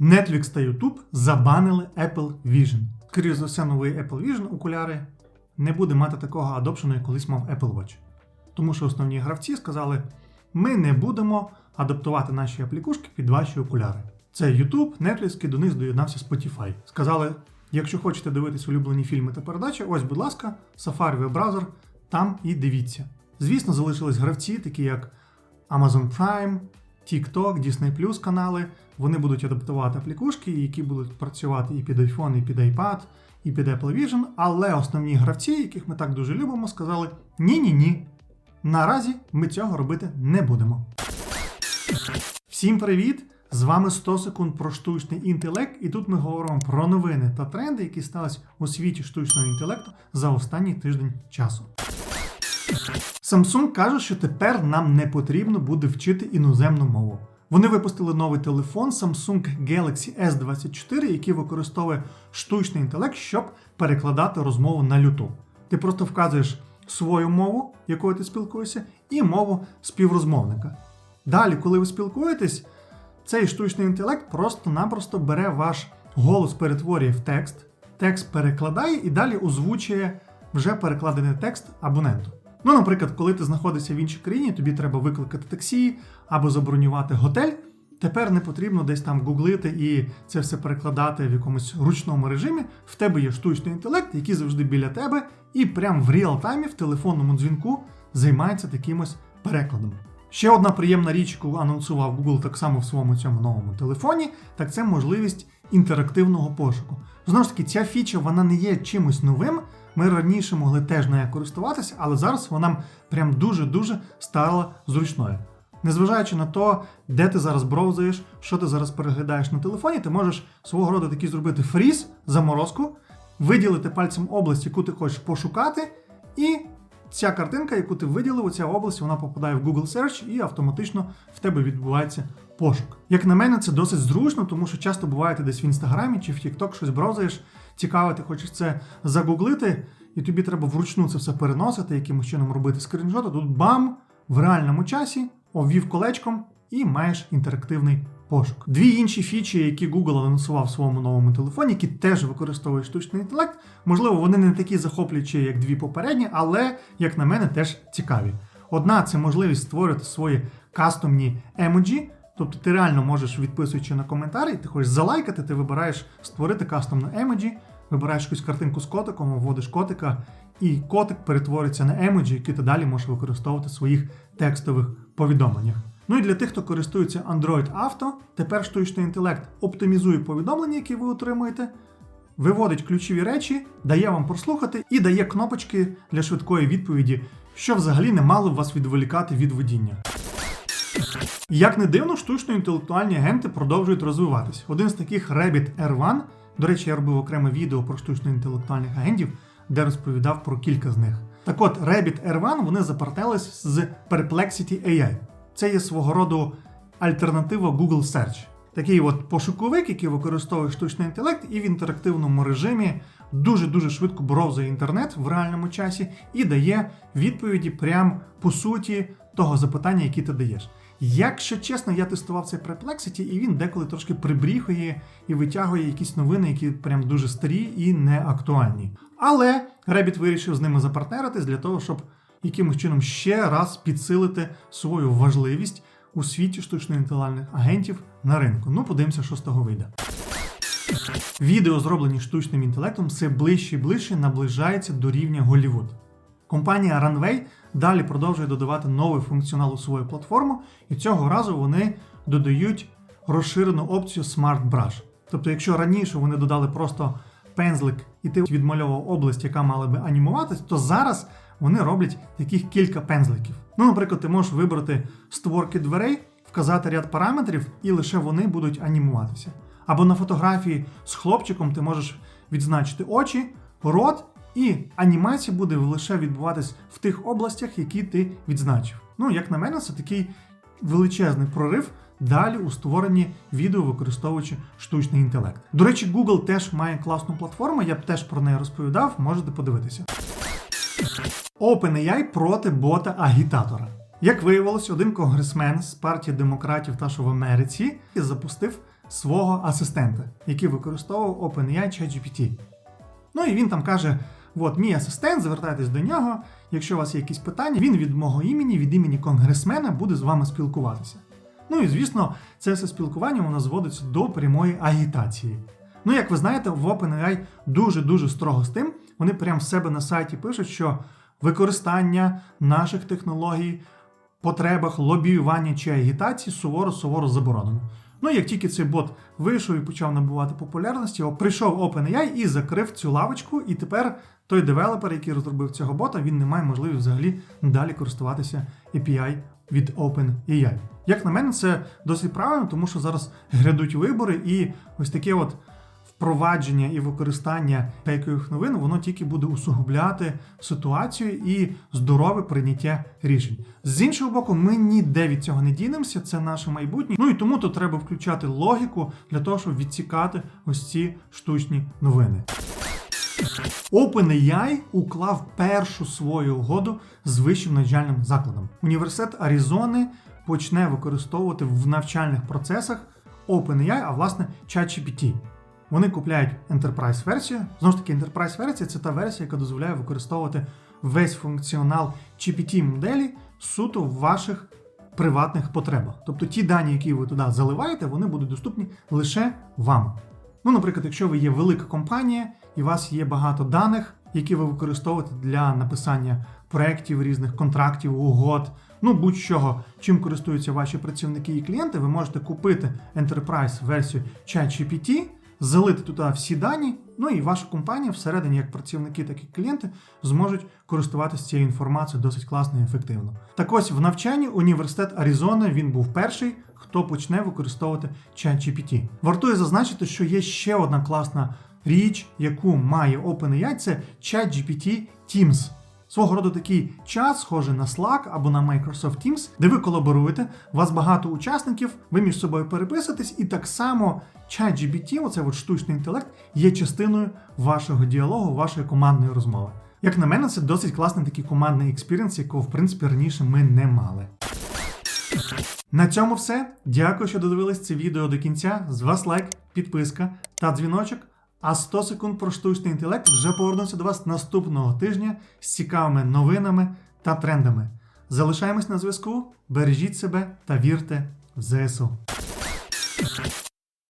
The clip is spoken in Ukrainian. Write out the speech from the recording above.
Netflix та YouTube забанили Apple Vision. Скоріше за все, новий Apple Vision окуляри не буде мати такого адопшену, як колись мав Apple Watch. Тому що основні гравці сказали: ми не будемо адаптувати наші аплікушки під ваші окуляри. Це YouTube, Netflix, і до них доєднався Spotify. Сказали: якщо хочете дивитись улюблені фільми та передачі, ось, будь ласка, Safari веб-браузер, там і дивіться. Звісно, залишились гравці, такі як Amazon Prime, TikTok, Disney Plus канали. Вони будуть адаптувати аплікушки, які будуть працювати і під iPhone, і під iPad, і під Apple Vision. Але основні гравці, яких ми так дуже любимо, сказали: ні-ні ні. Наразі ми цього робити не будемо. Всім привіт! З вами 100 секунд про штучний інтелект, і тут ми говоримо про новини та тренди, які сталися у світі штучного інтелекту за останній тиждень часу. Samsung каже, що тепер нам не потрібно буде вчити іноземну мову. Вони випустили новий телефон Samsung Galaxy S24, який використовує штучний інтелект, щоб перекладати розмову на люту. Ти просто вказуєш свою мову, якою ти спілкуєшся, і мову співрозмовника. Далі, коли ви спілкуєтесь, цей штучний інтелект просто-напросто бере ваш голос, перетворює в текст, текст перекладає і далі озвучує вже перекладений текст абоненту. Ну, наприклад, коли ти знаходишся в іншій країні, тобі треба викликати таксі або забронювати готель. Тепер не потрібно десь там гуглити і це все перекладати в якомусь ручному режимі. В тебе є штучний інтелект, який завжди біля тебе, і прямо в реал-таймі в телефонному дзвінку займається такимось перекладом. Ще одна приємна річ, яку анонсував Google так само в своєму цьому новому телефоні, так це можливість інтерактивного пошуку. Знову ж таки, ця фіча вона не є чимось новим. Ми раніше могли теж нею користуватися, але зараз вона прям дуже-дуже стала зручною. Незважаючи на те, де ти зараз браузаєш, що ти зараз переглядаєш на телефоні, ти можеш свого роду такий зробити фріз, заморозку, виділити пальцем область, яку ти хочеш пошукати, і ця картинка, яку ти виділив, у ця область, вона попадає в Google Search і автоматично в тебе відбувається пошук. Як на мене, це досить зручно, тому що часто буває ти десь в інстаграмі чи в TikTok щось браузаєш, цікаво, ти хочеш це загуглити, і тобі треба вручну це все переносити, якимось чином робити скріншот, тут бам! В реальному часі обвів колечком і маєш інтерактивний пошук. Дві інші фічі, які Google анонсував в своєму новому телефоні, які теж використовують штучний інтелект. Можливо, вони не такі захоплюючі, як дві попередні, але, як на мене, теж цікаві. Одна це можливість створити свої кастомні емоджі. Тобто ти реально можеш, відписуючи на коментарі, ти хочеш залайкати, ти вибираєш створити кастомну емоджі, вибираєш якусь картинку з котиком, вводиш котика, і котик перетвориться на емоджі, які ти далі можеш використовувати в своїх текстових повідомленнях. Ну і для тих, хто користується Android Auto, тепер штучний інтелект оптимізує повідомлення, які ви отримуєте, виводить ключові речі, дає вам прослухати і дає кнопочки для швидкої відповіді, що взагалі не мало б вас відволікати від водіння. Як не дивно, штучно-інтелектуальні агенти продовжують розвиватись. Один з таких Rabbit R1, до речі, я робив окреме відео про штучно-інтелектуальних агентів, де розповідав про кілька з них. Так от, Rabbit R1 вони запартнелись з Perplexity AI. Це є свого роду альтернатива Google Search. Такий от пошуковик, який використовує штучний інтелект, і в інтерактивному режимі дуже-дуже швидко браузує інтернет в реальному часі і дає відповіді прямо по суті того запитання, яке ти даєш. Якщо чесно, я тестував цей Perplexity, і він деколи трошки прибріхує і витягує якісь новини, які прям дуже старі і не актуальні. Але Rabbit вирішив з ними запартнеритись для того, щоб якимось чином ще раз підсилити свою важливість у світі штучно-інтелектуальних агентів на ринку. Ну, подивимося, що з того вийде. Відео, зроблені штучним інтелектом, все ближче і ближче наближається до рівня Голлівуд. Компанія Runway далі продовжує додавати новий функціонал у свою платформу, і цього разу вони додають розширену опцію Smart Brush. Тобто, якщо раніше вони додали просто пензлик і ти відмальовував область, яка мала би анімуватись, то зараз вони роблять таких кілька пензликів. Ну, наприклад, ти можеш вибрати створки дверей, вказати ряд параметрів, і лише вони будуть анімуватися. Або на фотографії з хлопчиком ти можеш відзначити очі, рот, і анімація буде лише відбуватись в тих областях, які ти відзначив. Ну, як на мене, це такий величезний прорив далі у створенні відео, використовуючи штучний інтелект. До речі, Google теж має класну платформу, я б теж про неї розповідав, можете подивитися. OpenAI проти бота-агітатора. Як виявилось, один конгресмен з партії демократів та що в Америці запустив свого асистента, який використовував OpenAI ChatGPT. Ну і він там каже: от мій асистент, звертайтесь до нього. Якщо у вас є якісь питання, він від мого імені, від імені конгресмена буде з вами спілкуватися. Ну і звісно, це все спілкування воно зводиться до прямої агітації. Ну, як ви знаєте, в OpenAI дуже-дуже строго з тим. Вони прямо в себе на сайті пишуть, що використання наших технологій, потребах, лобіювання чи агітації суворо-суворо заборонено. Ну, як тільки цей бот вийшов і почав набувати популярності, о, прийшов OpenAI і закрив цю лавочку, і тепер той девелопер, який розробив цього бота, він не має можливості взагалі далі користуватися API від OpenAI. Як на мене, це досить правильно, тому що зараз грядуть вибори, і ось таке от впровадження і використання фейкових новин, воно тільки буде усугубляти ситуацію і здорове прийняття рішень. З іншого боку, ми ніде від цього не дінемося, це наше майбутнє. Ну і тому тут треба включати логіку для того, щоб відсікати ось ці штучні новини. OpenAI уклав першу свою угоду з вищим навчальним закладом. Університет Аризони почне використовувати в навчальних процесах OpenAI, а власне ChatGPT. Вони купляють Enterprise версію. Знову ж таки, Enterprise версія це та версія, яка дозволяє використовувати весь функціонал GPT моделі суто в ваших приватних потребах. Тобто ті дані, які ви туди заливаєте, вони будуть доступні лише вам. Ну, наприклад, якщо ви є велика компанія і у вас є багато даних, які ви використовуєте для написання проєктів, різних контрактів, угод, ну будь-чого, чим користуються ваші працівники і клієнти, ви можете купити Enterprise версію ChatGPT, залити туди всі дані, ну і ваша компанія всередині, як працівники, так і клієнти, зможуть користуватися цією інформацією досить класно і ефективно. Так ось в навчанні університет Аризони він був перший, хто почне використовувати ChatGPT. Вартує зазначити, що є ще одна класна річ, яку має OpenAI, це ChatGPT Teams. Свого роду такий чат, схожий на Slack або на Microsoft Teams, де ви колаборуєте, у вас багато учасників, ви між собою переписуєтесь, і так само ChatGPT, оце от штучний інтелект, є частиною вашого діалогу, вашої командної розмови. Як на мене, це досить класний такий командний експіріенс, якого в принципі раніше ми не мали. На цьому все. Дякую, що додивились це відео до кінця. З вас лайк, підписка та дзвіночок. А 100 секунд про штучний інтелект вже повернуться до вас наступного тижня з цікавими новинами та трендами. Залишаємось на зв'язку, бережіть себе та вірте в ЗСУ.